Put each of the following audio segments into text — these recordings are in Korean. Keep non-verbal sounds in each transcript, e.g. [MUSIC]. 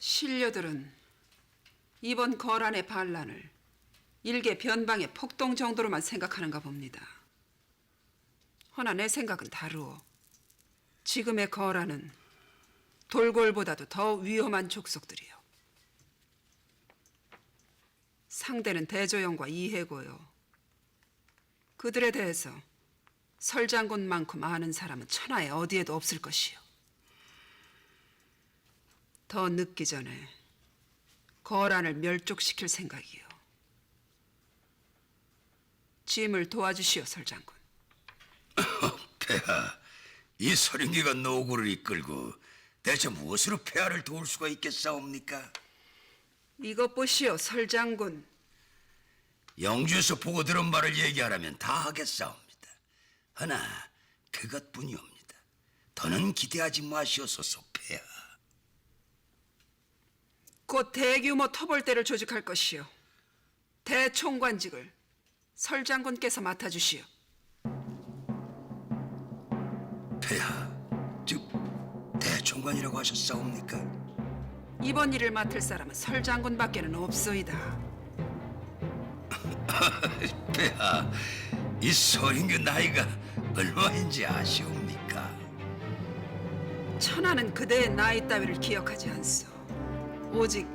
신료들은 이번 거란의 반란을 일개 변방의 폭동 정도로만 생각하는가 봅니다. 허나 내 생각은 다르오. 지금의 거란은 돌골보다도 더 위험한 족속들이요. 상대는 대조영과 이해고요. 그들에 대해서 설장군만큼 아는 사람은 천하에 어디에도 없을 것이요. 더 늦기 전에 거란을 멸족시킬 생각이요. 짐을 도와주시오, 설장군. [LAUGHS] 폐하, 이 서령기가 노구를 이끌고 대체 무엇으로 폐하를 도울 수가 있겠사옵니까? 이것 보시오, 설장군. 영주에서 보고 들은 말을 얘기하라면 다 하겠사옵니다. 하나 그것뿐이옵니다. 더는 기대하지 마시옵소서, 폐하. 곧 대규모 토벌대를 조직할 것이요. 대총관직을 설 장군께서 맡아주시오. 폐하, 즉 대총관이라고 하셨사옵니까? 이번 일을 맡을 사람은 설 장군밖에는 없소이다. [LAUGHS] 폐하, 이 서령기 나이가 얼마인지 아시옵니까? 천하는 그대의 나이 따위를 기억하지 않소. 오직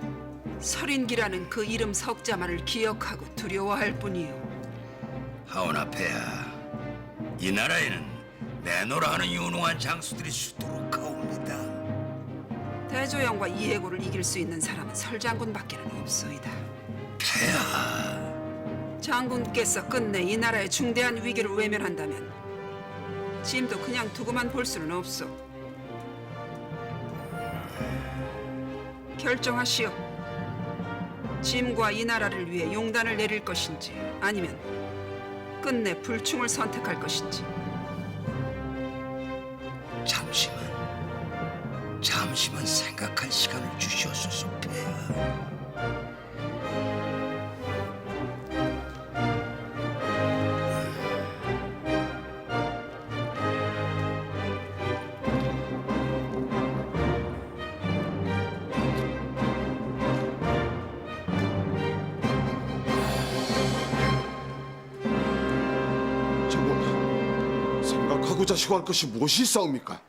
설인기라는 그 이름 석자만을 기억하고 두려워할 뿐이요. 하오나 폐하, 이 나라에는 내노라 하는 유능한 장수들이 수두룩하옵니다. 대조영과 이해고를 이길 수 있는 사람은 설장군밖에는 없소이다. 폐하, 장군께서 끝내 이 나라의 중대한 위기를 외면한다면 짐도 그냥 두고만 볼 수는 없소. 결정하시오. 짐과 이 나라를 위해 용단을 내릴 것인지 아니면 끝내 불충을 선택할 것인지 잠시만, 잠시만 생각할 시간을 주시옵소서, 폐하. 생각하고자 시고 할 것이 무엇이 있사옵니까?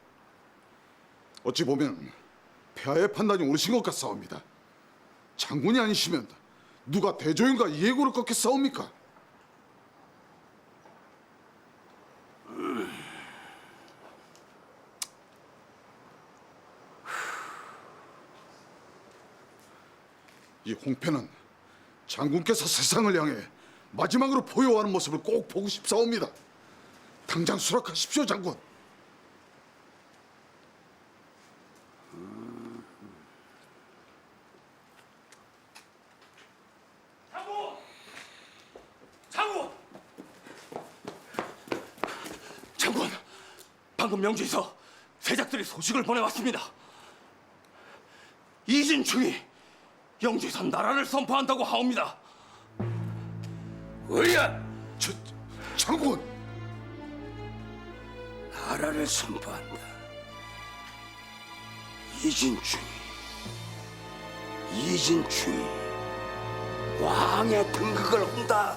어찌 보면 폐하의 판단이 옳으신 것 같사옵니다. 장군이 아니시면 누가 대조인과 이해고를 꺾겠사옵니까? 이 홍패는 장군께서 세상을 향해 마지막으로 보여하는 모습을 꼭 보고 싶사옵니다. 당장 수락하십시오, 장군. 장군! 장군! 방금 명주에서 세작들이 소식을 보내왔습니다. 이진충이 영주에서 나라를 선포한다고 하옵니다. 뭐야? 저, 장군, 나라를 선포한다. 이진충이, 이진충이 왕의 등극을 한다.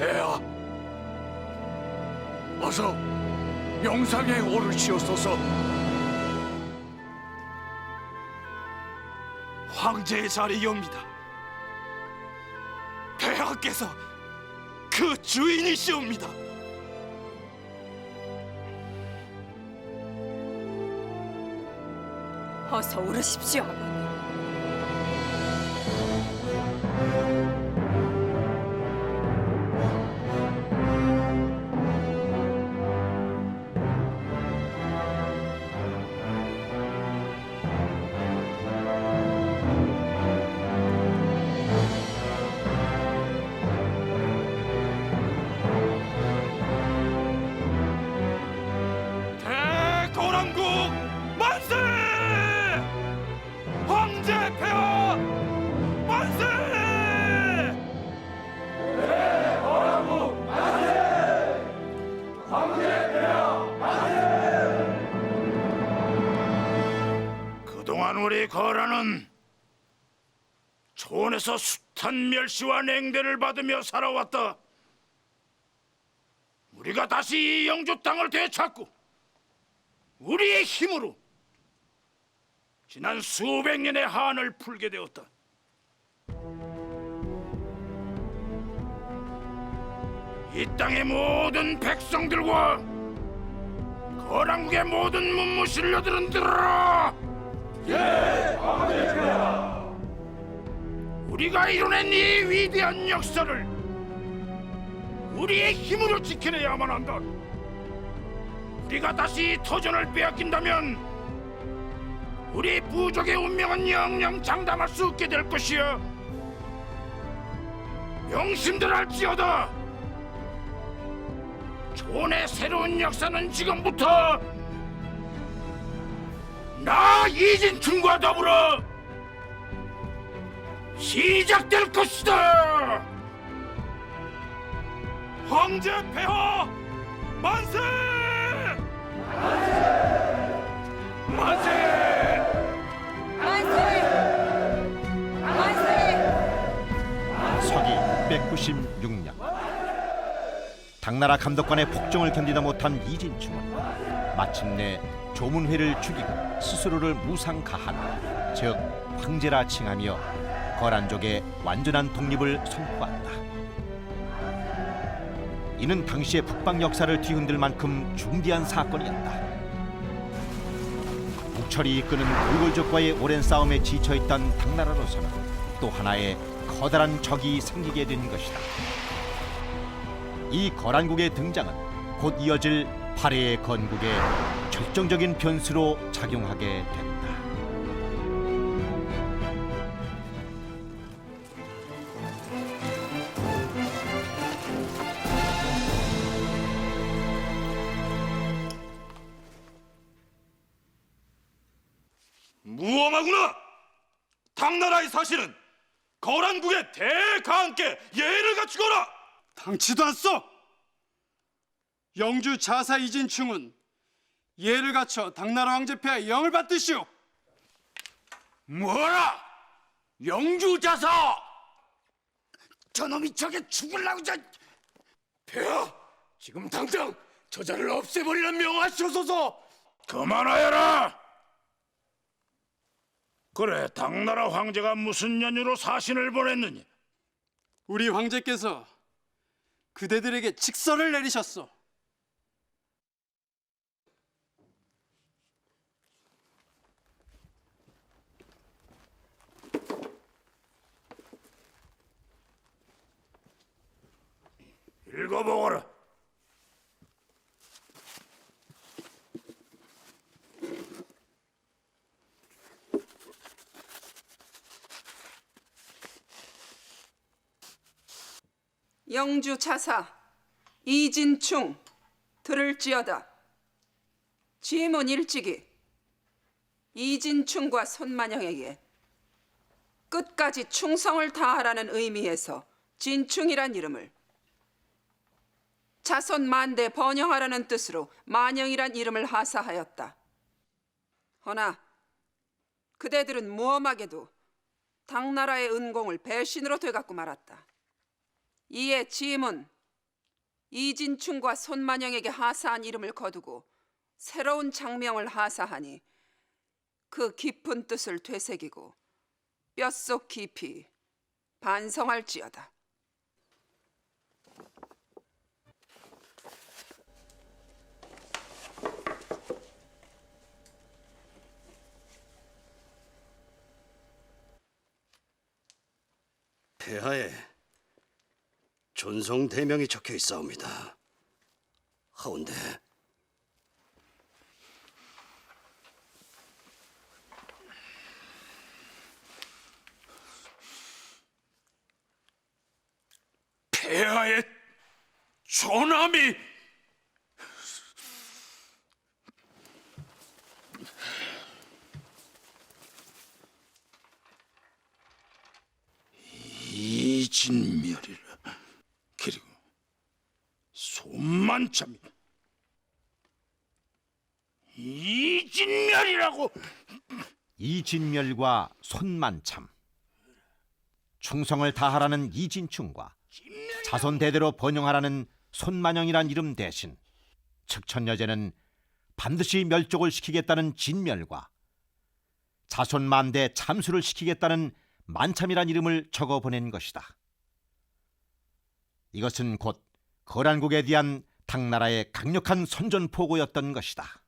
폐하, 어서 영상에 오르시옵소서. 황제의 자리이옵니다. 폐하께서 그 주인이시옵니다. 어서 오르십시오, 아버님. 대거란국 만세! 황제 폐하 만세! 그동안 우리 거란은 초원에서 숱한 멸시와 냉대를 받으며 살아왔다. 우리가 다시 이 영주 땅을 되찾고 우리의 힘으로 지난 수백 년의 한을 풀게 되었다. 이 땅의 모든 백성들과 거란국의 모든 문무신료들은 들어라! 우리가 이뤄낸 이 위대한 역사를 우리의 힘으로 지켜내야만 한다. 우리가 다시 터전을 빼앗긴다면 우리 부족의 운명은 영영 장담할 수 없게 될 것이야. 명심들 할지어다. 조의 새로운 역사는 지금부터 나 이진충과 더불어 시작될 것이다. 황제 폐하 만세! 서기 196년 당나라 감독관의 폭정을 견디다 못한 이진충은 마침내 조문회를 죽이고 스스로를 무상가한 즉 황제라 칭하며 거란족의 완전한 독립을 선포한다. 이는 당시의 북방 역사를 뒤흔들 만큼 중대한 사건이었다. 북철이 이끄는 골골족과의 오랜 싸움에 지쳐있던 당나라로서는 또 하나의 커다란 적이 생기게 된 것이다. 이 거란국의 등장은 곧 이어질 발해의 건국에 결정적인 변수로 작용하게 된다. 당치도 않소. 영주 자사 이진충은 예를 갖춰 당나라 황제폐하의 영을 받듯이오. 뭐라? 영주 자사! 저놈이 저게 죽을라고 저... 폐하! 지금 당장 저자를 없애버리라 명하시옵소서! 그만하여라! 그래, 당나라 황제가 무슨 연유로 사신을 보냈느냐? 우리 황제께서 그대들에게 직서를 내리셨소. 읽어보거라. 영주 차사 이진충 들을지어다. 지문 일찍이 이진충과 손만영에게 끝까지 충성을 다하라는 의미에서 진충이란 이름을 자손 만대 번영하라는 뜻으로 만영이란 이름을 하사하였다. 허나 그대들은 무엄하게도 당나라의 은공을 배신으로 되갖고 말았다. 이에 짐은 이진충과 손만영에게 하사한 이름을 거두고 새로운 장명을 하사하니 그 깊은 뜻을 되새기고 뼛속 깊이 반성할지어다. 폐하에 존성 대명이 적혀 있사옵니다. 하운데 폐하의 존함이 이진멸이라 손만참이 이진멸이라고. 이진멸과 손만참. 충성을 다하라는 이진충과 자손 대대로 번영하라는 손만영이란 이름 대신 측천여제는 반드시 멸족을 시키겠다는 진멸과 자손 만대 참수를 시키겠다는 만참이란 이름을 적어 보낸 것이다. 이것은 곧 거란국에 대한 당나라의 강력한 선전포고였던 것이다.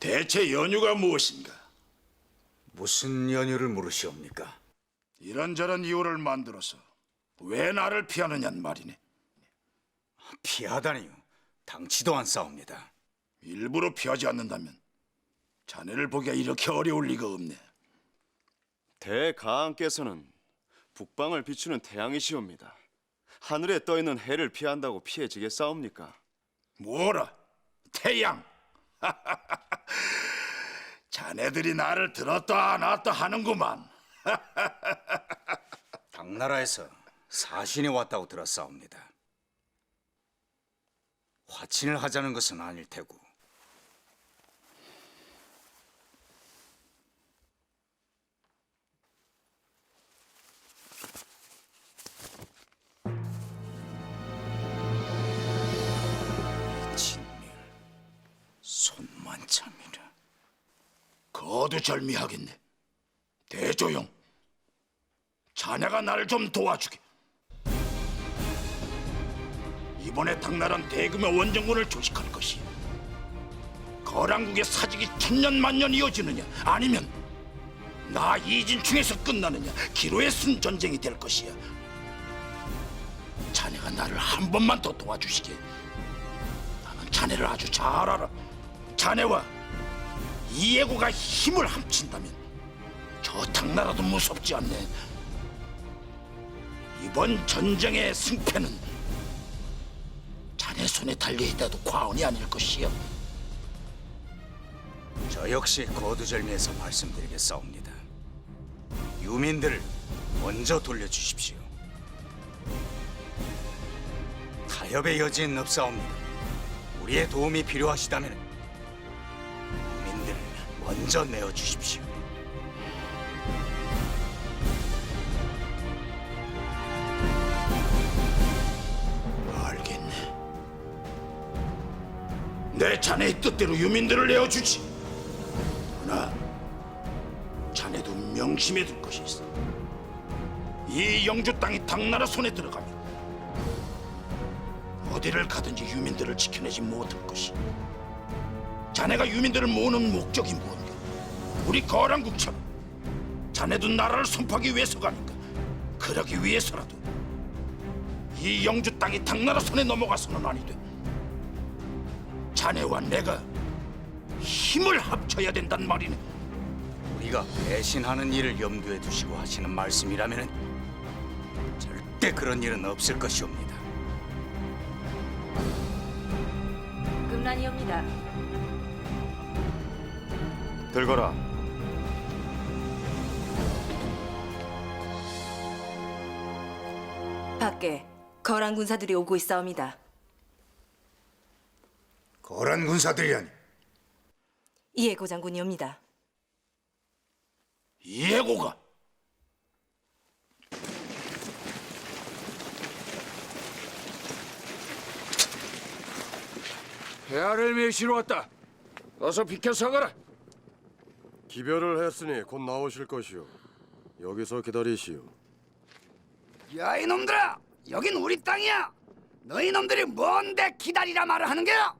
대체 연유가 무엇인가? 무슨 연유를 물으시옵니까? 이런저런 이유를 만들어서 왜 나를 피하느냔 말이네. 피하다니요. 당치도 않사옵니다. 일부러 피하지 않는다면 자네를 보기가 이렇게 어려울 리가 없네. 대가왕께서는 북방을 비추는 태양이시옵니다. 하늘에 떠 있는 해를 피한다고 피해지겠사옵니까? 뭐라? 태양. [LAUGHS] 자네들이 나를 들었다 놨다 하는구만. [LAUGHS] 당나라에서 사신이 왔다고 들었사옵니다. 화친을 하자는 것은 아닐 테고 거두절미하겠네. 대조영, 자네가 나를 좀 도와주게. 이번에 당나라는 대금의 원정군을 조직할 것이야. 거란국의 사직이 천년 만년 이어지느냐, 아니면 나 이진충에서 끝나느냐, 기로의 순 전쟁이 될 것이야. 자네가 나를 한 번만 더 도와주시게. 나는 자네를 아주 잘 알아. 자네와 이예고가 힘을 합친다면 저 당나라도 무섭지 않네. 이번 전쟁의 승패는 자네 손에 달려 있다도 과언이 아닐 것이요. 저 역시 거두절미에서 말씀드리겠사옵니다. 유민들을 먼저 돌려주십시오. 타협의 여지는 없사옵니다. 우리의 도움이 필요하시다면 먼저 내어 주십시오. 알겠네. 내 자네의 뜻대로 유민들을 내어 주지. 그러나 자네도 명심해 둘 것이 있어. 이 영주 땅이 당나라 손에 들어가면 어디를 가든지 유민들을 지켜내지 못할 것이. 자네가 유민들을 모으는 목적이 무언가? 우리 거란국처럼 자네도 나라를 선포하기 위해서가 아닌가? 그러기 위해서라도 이 영주 땅이 당나라 손에 넘어가서는 아니 돼. 자네와 내가 힘을 합쳐야 된단 말이네. 우리가 배신하는 일을 염두에 두시고 하시는 말씀이라면 절대 그런 일은 없을 것이옵니다. 끝난이옵니다. 들거라. 밖에 거란 군사들이 오고 있사옵니다. 거란 군사들이라니 이해고 장군이옵니다. 예고가 폐하를 매시러 왔다. 어서 비켜 서거라. 기별을 했으니 곧 나오실 것이오. 여기서 기다리시오. 야 이놈들아, 여긴 우리 땅이야. 너희 놈들이 뭔데 기다리라 말을 하는 게야?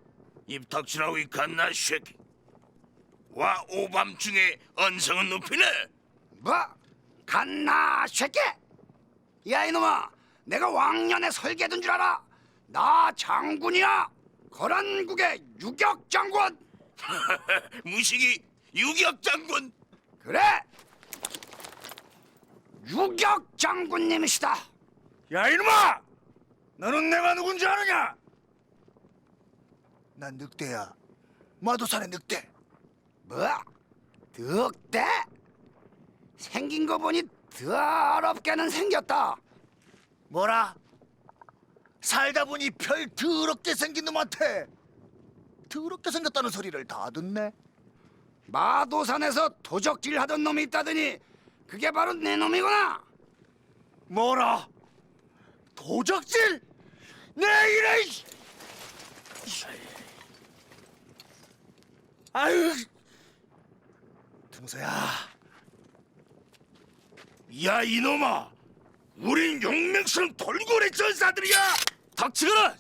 입 닥치라고 이 갓나 쉐키. 와 오밤중에 언성은 높이네. 뭐? 갓나 새끼! 야 이놈아 내가 왕년에 설계된 줄 알아 나 장군이야 거란국의 유격 장군 [LAUGHS] 무식이 유격 장군. 그래 유격 장군님이시다 야 이놈아, 너는 내가 누군지 아느냐? 난 늑대야 마도산의 늑대 뭐? 늑대? 생긴 거 보니 더럽게는 생겼다 뭐라? 살다 보니 별 더럽게 생긴 놈한테 더럽게 생겼다는 소리를 다 듣네 마도산에서 도적질 하던 놈이 있다더니 그게 바로 내 놈이구나 뭐라? 도적질? 내 이래 아유, 등서야. 야 이놈아, 우린 용맹스러운 돌고래 전사들이야. 닥치거라!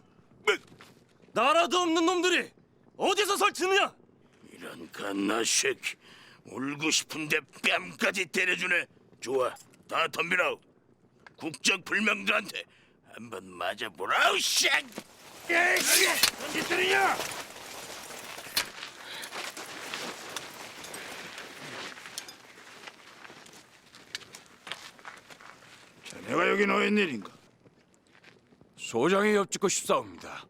나라도 없는 놈들이 어디서 설치느냐? 이런 갓나 쉐키, 울고 싶은데 뺨까지 때려주네. 좋아, 다 덤비라우. 국적 불명들한테 한번 맞아보라우 쉐. 에이씨, 언제 때리냐? 내가 여기 너의 일인가? 소장이 엽짓고 싶사옵니다.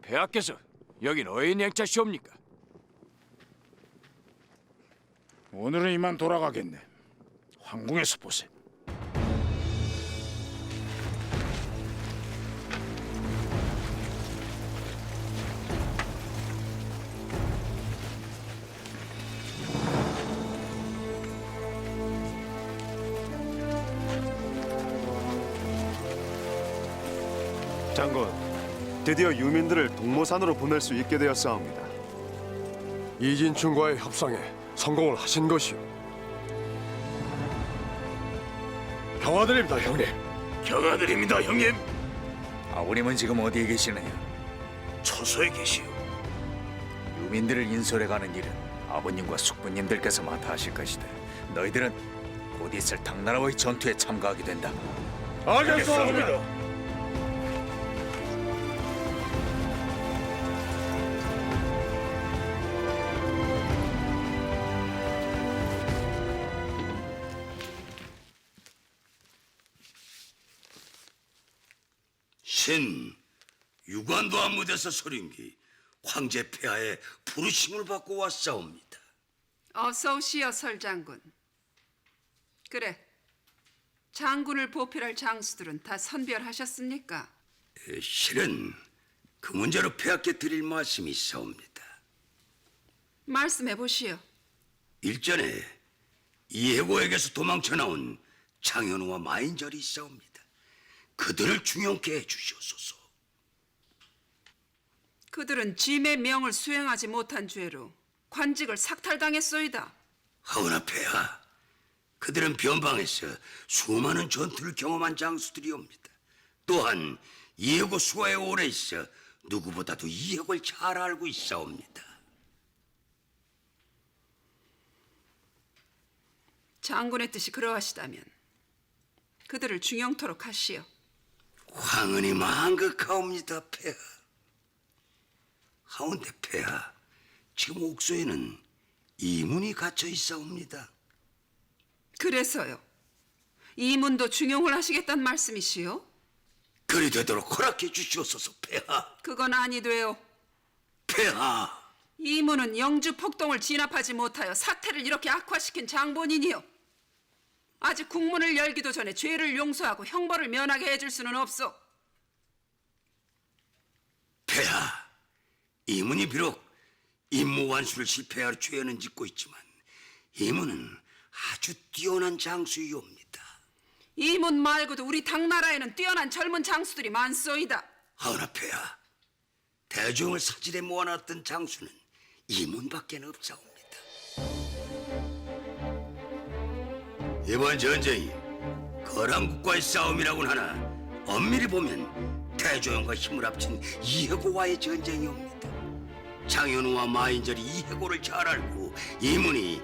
폐하께서 여긴 어인 행차시옵니까? 오늘은 이만 돌아가겠네. 황궁에서 보세. 장군, 드디어 유민들을 동모산으로 보낼 수 있게 되었사옵니다. 이진충과의 협상에 성공을 하신 것이오. 경화드립니다, 형님. 경아드립니다, 형님. 아버님은 지금 어디에 계시느냐? 처소에 계시오. 유민들을 인솔해가는 일은 아버님과 숙부님들께서 맡아 하실 것이다. 너희들은 곧 있을 당나라와의 전투에 참가하게 된다. 알겠습니다. 안무대서 소림기 황제 폐하의 부르심을 받고 왔사옵니다. 어서 오시오 설장군. 그래. 장군을 보필할 장수들은 다 선별하셨습니까? 에, 실은 그 문제로 폐하께 드릴 말씀이 있사옵니다. 말씀해 보시오. 일전에 이해고에게서 도망쳐 나온 장현우와 마인절이 있사옵니다. 그들을 중용케 해주시옵소서. 그들은 짐의 명을 수행하지 못한 죄로 관직을 삭탈당했소이다. 하오나 폐하, 그들은 변방에서 수많은 전투를 경험한 장수들이옵니다. 또한 이해고 수하에 오래 있어 누구보다도 이해고를 잘 알고 있사옵니다. 장군의 뜻이 그러하시다면 그들을 중용토록 하시오. 황은이 망극하옵니다, 폐하. 하운데 폐하, 지금 옥소에는 이문이 갇혀 있사옵니다. 그래서요. 이문도 중용을 하시겠단 말씀이시오? 그리 되도록 허락해 주시옵소서, 폐하. 그건 아니돼요. 폐하, 이문은 영주 폭동을 진압하지 못하여 사태를 이렇게 악화시킨 장본인이요. 아직 국문을 열기도 전에 죄를 용서하고 형벌을 면하게 해줄 수는 없어. 폐하. 이문이 비록 임무 완수를 실패할 죄는 짓고 있지만 이문은 아주 뛰어난 장수이옵니다. 이문 말고도 우리 당나라에는 뛰어난 젊은 장수들이 많소이다. 폐하, 대중을 사질에 모아놨던 장수는 이문밖에 없사옵니다. 이번 전쟁이 거란국과의 싸움이라고는 하나 엄밀히 보면 대조영과 힘을 합친 이해고와의 전쟁이옵니다. 장현우와 마인절이 이 해고를 잘 알고 이문이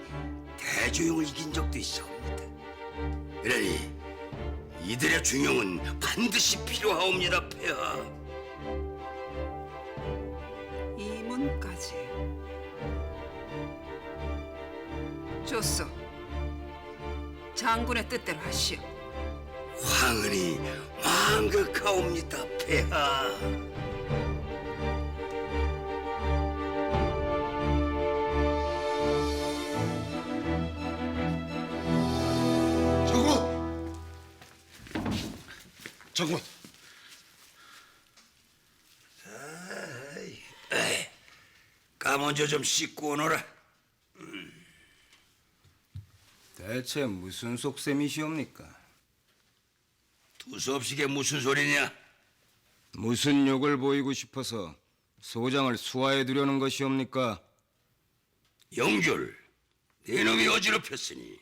대조영을 이긴 적도 있사옵니다. 그러니 이들의 중용은 반드시 필요하옵니다, 폐하. 이문까지. 좋소. 장군의 뜻대로 하시오. 황은이 망극하옵니다, 폐하. 장군! 까먼저 좀 씻고 오너라. 대체 무슨 속셈이시옵니까? 두서없이게 무슨 소리냐? 무슨 욕을 보이고 싶어서 소장을 수하해 두려는 것이옵니까? 영줄, 네 놈이 어지럽혔으니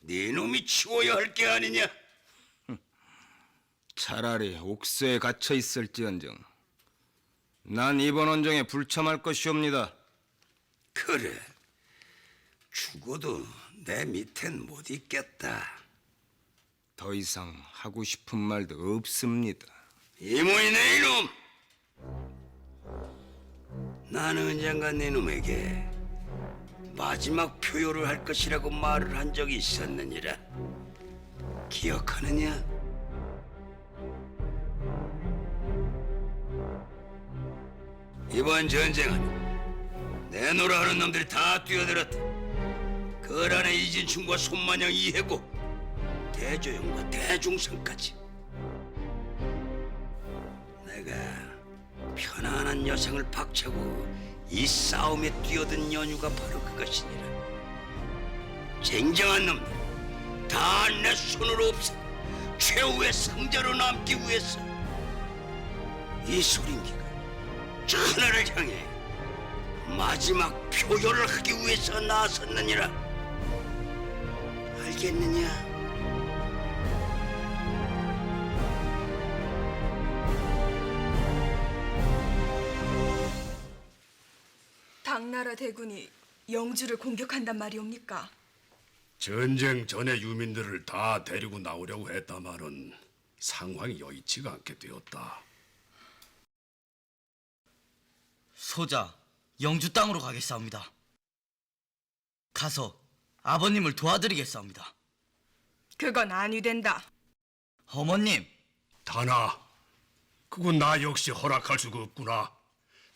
네 놈이 치워야 할 게 아니냐? 차라리 옥새에 갇혀 있을지언정 난 이번 원정에 불참할 것이옵니다. 그래, 죽어도 내 밑엔 못 있겠다. 더 이상 하고 싶은 말도 없습니다. 이모이 네 이놈! 나는 언젠가 네 놈에게 마지막 표효를 할 것이라고 말을 한 적이 있었느니라. 기억하느냐? 이번 전쟁은 내노라 하는 놈들이 다 뛰어들었다. 거란의 이진충과 손마냥 이해고 대조영과 대중성까지. 내가 편안한 여성을 박차고 이 싸움에 뛰어든 연유가 바로 그것이니라. 쟁쟁한 놈들 다 내 손으로 없애 최후의 승자로 남기 위해서 이 소린기가 천하를 향해 마지막 표효를 하기 위해서 나섰느니라. 알겠느냐? 당나라 대군이 영주를 공격한단 말이옵니까? 전쟁 전에 유민들을 다 데리고 나오려고 했다마는 상황이 여의치가 않게 되었다. 소자 영주 땅으로 가겠사옵니다. 가서 아버님을 도와드리겠사옵니다. 그건 아니 된다. 어머님, 다나, 그건 나 역시 허락할 수가 없구나.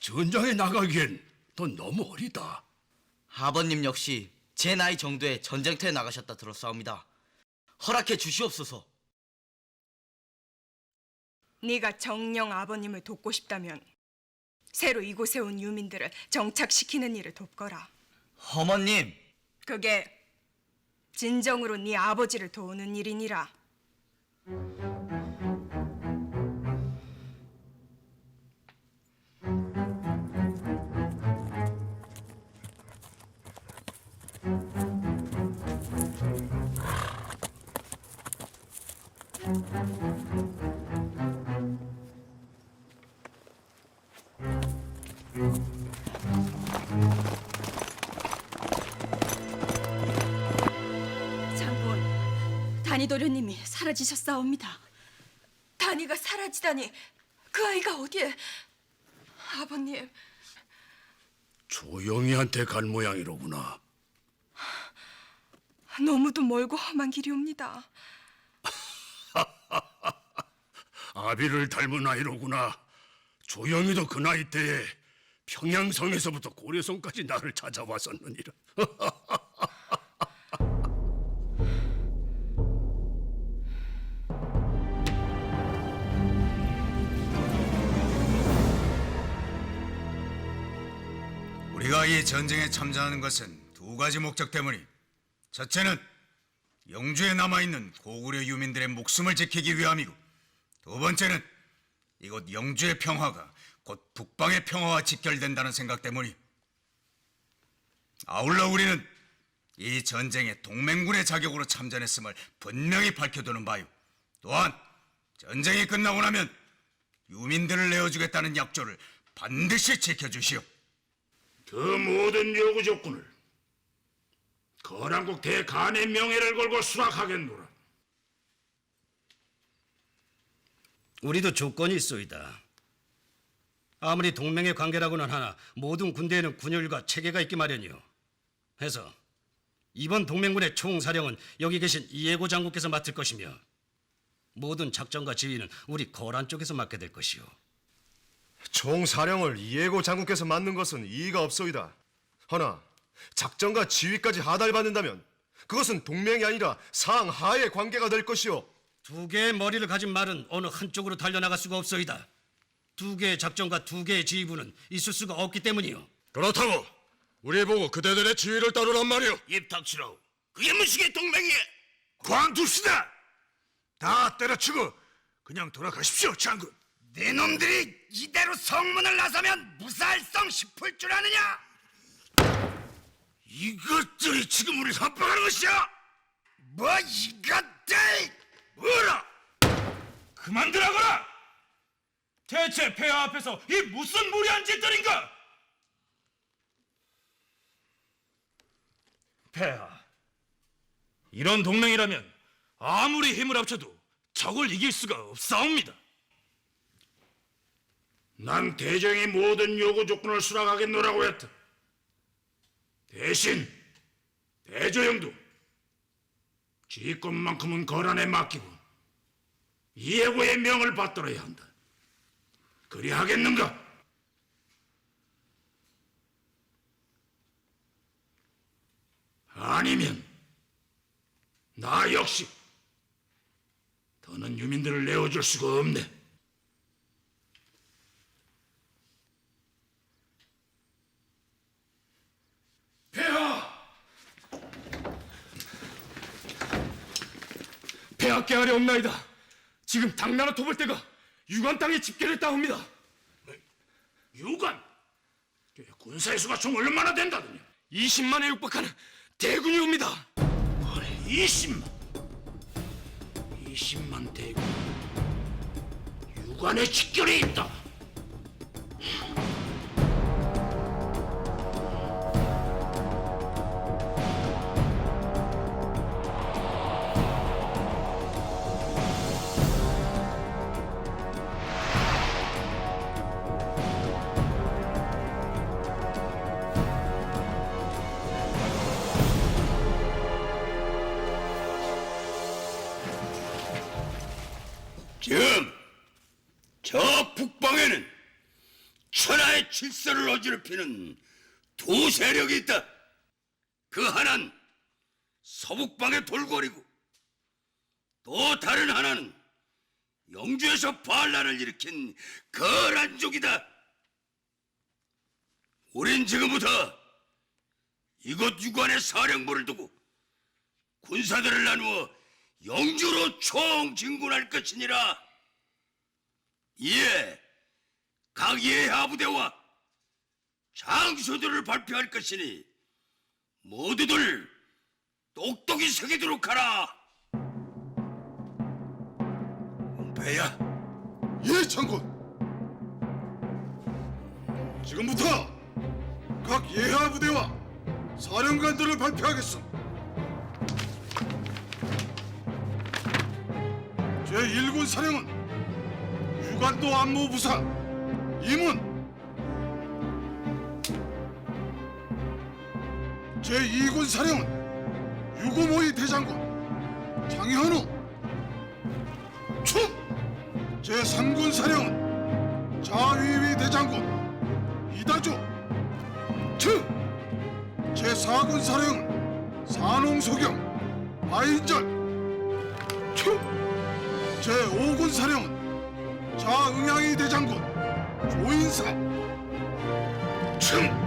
전장에 나가기엔 넌 너무 어리다. 아버님 역시 제 나이 정도에 전쟁터에 나가셨다 들었사옵니다. 허락해 주시옵소서. 네가 정령 아버님을 돕고 싶다면 새로 이곳에 온 유민들을 정착시키는 일을 돕거라. 어머님, 그게 진정으로 네 아버지를 도우는 일이니라. 장군, 단이도련님이 사라지셨사옵니다. 단이가 사라지다니 그 아이가 어디에? 아버님, 조영이한테 간 모양이로구나. 너무도 멀고 험한 길이옵니다. [LAUGHS] 아비를 닮은 아이로구나. 조영이도 그 나이 때에 평양성에서부터 고려성까지 나를 찾아왔었느니라. [LAUGHS] 이 전쟁에 참전하는 것은 두 가지 목적 때문이 첫째는 영주에 남아있는 고구려 유민들의 목숨을 지키기 위함이고 두 번째는 이곳 영주의 평화가 곧 북방의 평화와 직결된다는 생각 때문이 아울러 우리는 이 전쟁에 동맹군의 자격으로 참전했음을 분명히 밝혀두는 바요. 또한 전쟁이 끝나고 나면 유민들을 내어주겠다는 약조를 반드시 지켜주시오 그 모든 요구 조건을 거란국 대간의 명예를 걸고 수락하겠노라. 우리도 조건이 있소이다. 아무리 동맹의 관계라고는 하나 모든 군대에는 군율과 체계가 있기 마련이요. 해서 이번 동맹군의 총사령은 여기 계신 이예고 장군께서 맡을 것이며 모든 작전과 지휘는 우리 거란 쪽에서 맡게 될 것이요. 총사령을 이예고 장군께서 맡는 것은 이의가 없소이다. 허나 작전과 지휘까지 하달받는다면 그것은 동맹이 아니라 상하의 관계가 될 것이오. 두 개의 머리를 가진 말은 어느 한쪽으로 달려나갈 수가 없소이다. 두 개의 작전과 두 개의 지휘부는 있을 수가 없기 때문이요. 그렇다고 우리 보고 그대들의 지위를 따르란 말이오. 입 닥치라고. 그게 무식의 동맹이야. 광두시다. 다 때려치고 그냥 돌아가십시오, 장군. 네 놈들이 이대로 성문을 나서면 무사할성 싶을 줄 아느냐? 이것들이 지금 우리 협박하는 것이야? 뭐 이것들! 뭐라? 그만두라거라! 대체 폐하 앞에서 이 무슨 무리한 짓들인가? 폐하, 이런 동맹이라면 아무리 힘을 합쳐도 적을 이길 수가 없사옵니다. 난 대정이 모든 요구 조건을 수락하겠노라고 했다. 대신 대조영도 지휘권만큼은 거란에 맡기고 이해고의 명을 받들어야 한다. 그리 하겠는가? 아니면 나 역시 더는 유민들을 내어줄 수가 없네. 폐하! 하려옵나이다. 지금 당나라 토벌대가 유관 땅에 집계를 따옵니다. 유관? 군사의 수가 총 얼마나 된다더냐? 20만에 육박하는 대군이 옵니다. 20만? 20만 대군. 유관에 직결이 있다. 지금 저 북방에는 천하의 질서를 어지럽히는 두 세력이 있다. 그 하나는 서북방의 돌고리고 또 다른 하나는 영주에서 반란을 일으킨 거란족이다. 우린 지금부터 이곳 유관의 사령부를 두고 군사들을 나누어 영주로 총진군할 것이니라. 이에 각 예하 부대와 장수들을 발표할 것이니 모두들 똑똑히 새기도록 하라. 배야, 예, 장군. 지금부터 각 예하 부대와 사령관들을 발표하겠습니다. 제1군 사령은 유관도 안무부사 임은 제2군 사령은 유고모이 대장군 장현우 충 제3군 사령은 자위위 대장군 이다주 특 제4군 사령은 산홍소경 바인절 충 제5군 사령은 자응양이 대장군 조인사. 층